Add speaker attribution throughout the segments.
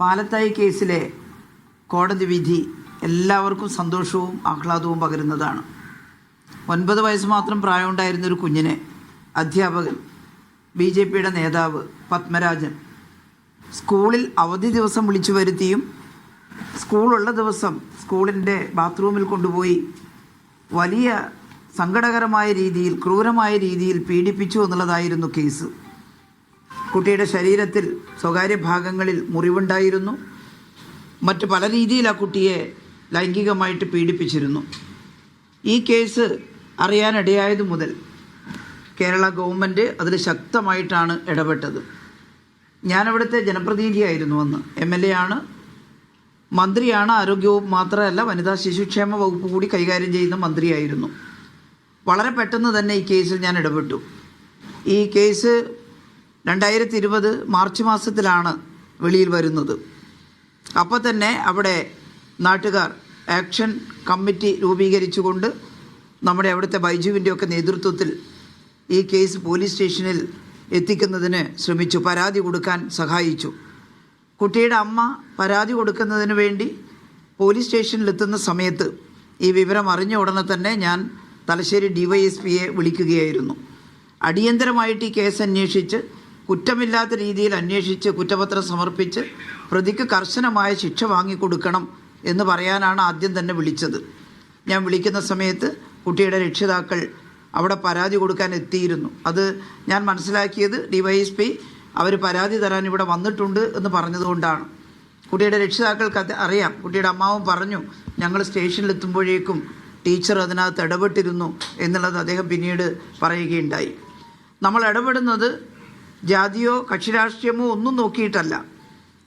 Speaker 1: പാലത്തായി കേസിലെ കോടതി വിധി എല്ലാവർക്കും സന്തോഷവും ആഹ്ലാദവും പകരുന്നതാണ്. ഒൻപത് വയസ്സ് മാത്രം പ്രായമുണ്ടായിരുന്ന ഒരു കുഞ്ഞിനെ അധ്യാപകൻ ബി ജെ പിയുടെ നേതാവ് പത്മരാജൻ സ്കൂളിൽ അവധി ദിവസം വിളിച്ചു വരുത്തിയും സ്കൂളുള്ള ദിവസം സ്കൂളിന്റെ ബാത്റൂമിൽ കൊണ്ടുപോയി വലിയ സങ്കടകരമായ രീതിയിൽ ക്രൂരമായ രീതിയിൽ പീഡിപ്പിച്ചു എന്നുള്ളതായിരുന്നു കേസ്. കുട്ടിയുടെ ശരീരത്തിൽ സ്വകാര്യ ഭാഗങ്ങളിൽ മുറിവുണ്ടായിരുന്നു. മറ്റ് പല രീതിയിൽ ആ കുട്ടിയെ ലൈംഗികമായിട്ട് പീഡിപ്പിച്ചിരുന്നു. ഈ കേസ് അറിയാനിടയായതു മുതൽ കേരള ഗവൺമെന്റ് അതിൽ ശക്തമായിട്ടാണ് ഇടപെട്ടത്. ഞാനവിടുത്തെ ജനപ്രതിനിധിയായിരുന്നു അന്ന്. എം എൽ എ ആണ്. മന്ത്രിയാണ്. ആരോഗ്യവും മാത്രമല്ല വനിതാ ശിശുക്ഷേമ വകുപ്പ് കൂടി കൈകാര്യം ചെയ്യുന്ന മന്ത്രിയായിരുന്നു. വളരെ പെട്ടെന്ന് തന്നെ ഈ കേസിൽ ഞാൻ ഇടപെട്ടു. ഈ കേസ് രണ്ടായിരത്തി ഇരുപത് മാർച്ച് മാസത്തിലാണ് വെളിയിൽ വരുന്നത്. അപ്പോൾ തന്നെ അവിടെ നാട്ടുകാർ ആക്ഷൻ കമ്മിറ്റി രൂപീകരിച്ചുകൊണ്ട് നമ്മുടെ അവിടുത്തെ ബൈജുവിന്റെ ഒക്കെ നേതൃത്വത്തിൽ ഈ കേസ് പോലീസ് സ്റ്റേഷനിൽ എത്തിക്കുന്നതിന് ശ്രമിച്ചു. പരാതി കൊടുക്കാൻ സഹായിച്ചു. കുട്ടിയുടെ അമ്മ പരാതി കൊടുക്കുന്നതിന് വേണ്ടി പോലീസ് സ്റ്റേഷനിലെത്തുന്ന സമയത്ത് ഈ വിവരം അറിഞ്ഞ ഉടനെ തന്നെ ഞാൻ തലശ്ശേരി ഡിവൈഎസ്പിയെ വിളിക്കുകയായിരുന്നു. അടിയന്തരമായിട്ട് ഈ കേസ് അന്വേഷിച്ച് കുറ്റമില്ലാത്ത രീതിയിൽ അന്വേഷിച്ച് കുറ്റപത്രം സമർപ്പിച്ച് പ്രതിക്ക് കർശനമായ ശിക്ഷ വാങ്ങിക്കൊടുക്കണം എന്ന് പറയാനാണ് ആദ്യം തന്നെ വിളിച്ചത്. ഞാൻ വിളിക്കുന്ന സമയത്ത് കുട്ടിയുടെ രക്ഷിതാക്കൾ അവിടെ പരാതി കൊടുക്കാൻ എത്തിയിരുന്നു. അത് ഞാൻ മനസ്സിലാക്കിയത് ഡിവൈഎസ്പി അവർ പരാതി തരാൻ ഇവിടെ വന്നിട്ടുണ്ട് എന്ന് പറഞ്ഞതുകൊണ്ടാണ്. കുട്ടിയുടെ രക്ഷിതാക്കൾക്ക് അത് അറിയാം. കുട്ടിയുടെ അമ്മാവും പറഞ്ഞു ഞങ്ങൾ സ്റ്റേഷനിലെത്തുമ്പോഴേക്കും ടീച്ചർ അതിനകത്ത് ഇടപെട്ടിരുന്നു എന്നുള്ളത് അദ്ദേഹം പിന്നീട് പറയുകയുണ്ടായി. നമ്മൾ ഇടപെടുന്നത് ജാതിയോ കക്ഷിരാഷ്ട്രീയമോ ഒന്നും നോക്കിയിട്ടല്ല.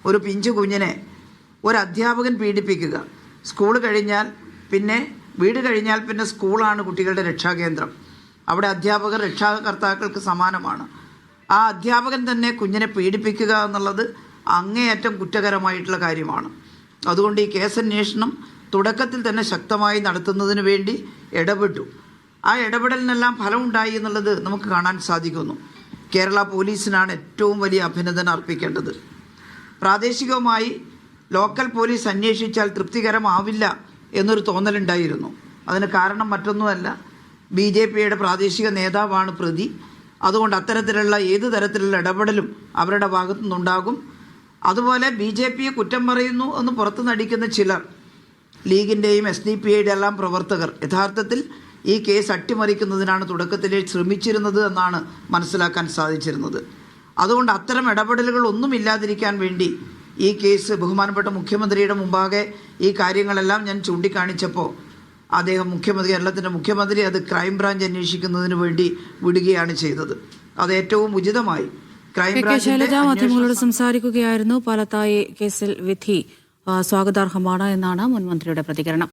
Speaker 1: ഒരു പിഞ്ചു കുഞ്ഞിനെ ഒരു അധ്യാപകൻ പീഡിപ്പിക്കുക. സ്കൂൾ കഴിഞ്ഞാൽ പിന്നെ വീട് കഴിഞ്ഞാൽ പിന്നെ സ്കൂളാണ് കുട്ടികളുടെ രക്ഷാകേന്ദ്രം. അവിടെ അധ്യാപകർ രക്ഷാകർത്താക്കൾക്ക് സമാനമാണ്. ആ അധ്യാപകൻ തന്നെ കുഞ്ഞിനെ പീഡിപ്പിക്കുക എന്നുള്ളത് അങ്ങേയറ്റം കുറ്റകരമായിട്ടുള്ള കാര്യമാണ്. അതുകൊണ്ട് ഈ കേസ് കേസന്വേഷണം തുടക്കത്തിൽ തന്നെ ശക്തമായി നടത്തുന്നതിന് വേണ്ടി ഇടപെട്ടു. ആ ഇടപെടലിനെല്ലാം ഫലമുണ്ടായി എന്നുള്ളത് നമുക്ക് കാണാൻ സാധിക്കുന്നു. കേരള പോലീസിനാണ് ഏറ്റവും വലിയ അഭിനന്ദനം അർപ്പിക്കേണ്ടത്. പ്രാദേശികമായി ലോക്കൽ പോലീസ് അന്വേഷിച്ചാൽ തൃപ്തികരമാവില്ല എന്നൊരു തോന്നലുണ്ടായിരുന്നു. അതിന് കാരണം മറ്റൊന്നുമല്ല. ബി ജെ പിയുടെ പ്രാദേശിക നേതാവാണ് പ്രതി. അതുകൊണ്ട് അത്തരത്തിലുള്ള ഏത് തരത്തിലുള്ള ഇടപെടലും അവരുടെ ഭാഗത്തു നിന്നുണ്ടാകും. അതുപോലെ ബി ജെ പിയെ കുറ്റം പറയുന്നു എന്ന് പുറത്തു നടിക്കുന്ന ചിലർ ലീഗിന്റെയും എസ് ഡി പി എല്ലാം പ്രവർത്തകർ യഥാർത്ഥത്തിൽ ഈ കേസ് അട്ടിമറിക്കുന്നതിനാണ് തുടക്കത്തിൽ ശ്രമിച്ചിരുന്നത് എന്നാണ് മനസ്സിലാക്കാൻ സാധിച്ചിരുന്നത്. അതുകൊണ്ട് അത്തരം ഇടപെടലുകൾ ഒന്നും ഇല്ലാതിരിക്കാൻ വേണ്ടി ഈ കേസ് ബഹുമാനപ്പെട്ട മുഖ്യമന്ത്രിയുടെ മുമ്പാകെ ഈ കാര്യങ്ങളെല്ലാം ഞാൻ ചൂണ്ടിക്കാണിച്ചപ്പോൾ അദ്ദേഹം മുഖ്യമന്ത്രി കേരളത്തിന്റെ മുഖ്യമന്ത്രി അത് ക്രൈംബ്രാഞ്ച് അന്വേഷിക്കുന്നതിന് വേണ്ടി വിടുകയാണ് ചെയ്തത്. അത് ഏറ്റവും ഉചിതമായി.
Speaker 2: ശൈലജ മാധ്യമങ്ങളോട് സംസാരിക്കുകയായിരുന്നു പാലത്തായി കേസിൽ വിധി സ്വാഗതാർഹമാണ് എന്നാണ് മുൻമന്ത്രിയുടെ പ്രതികരണം.